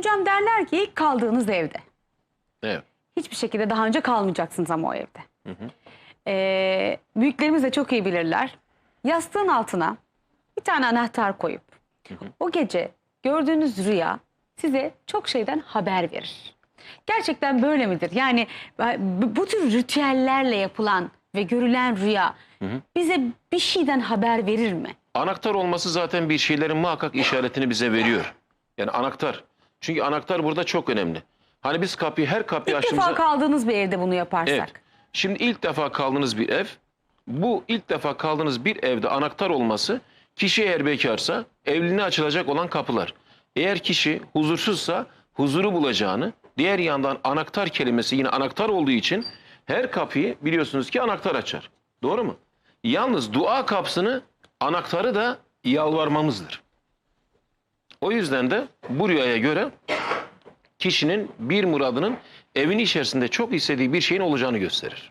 Hocam derler ki ilk kaldığınız evde. Evet. Hiçbir şekilde daha önce kalmayacaksınız ama o evde. Ee, büyüklerimiz de çok iyi bilirler. Yastığın altına bir tane anahtar koyup o gece gördüğünüz rüya size çok şeyden haber verir. Gerçekten böyle midir? Yani bu bu tür ritüellerle yapılan ve görülen rüya bize bir şeyden haber verir mi? Anahtar olması zaten bir şeylerin muhakkak işaretini bize veriyor. Yani anahtar. Çünkü anahtar burada çok önemli. Hani biz kapıyı her kapıyı İlk açtığımızda... defa kaldığınız bir evde bunu yaparsak. Evet. Şimdi ilk defa kaldığınız bir ev, bu ilk defa kaldığınız bir evde anahtar olması, kişi eğer bekarsa evliliğine açılacak olan kapılar. Eğer kişi huzursuzsa huzuru bulacağını, diğer yandan anahtar kelimesi yine anahtar olduğu için her kapıyı biliyorsunuz ki anahtar açar. Doğru mu? Yalnız dua kapsını anahtarı da yalvarmamızdır. O yüzden de bu rüyaya göre kişinin bir muradının evin içerisinde çok istediği bir şeyin olacağını gösterir.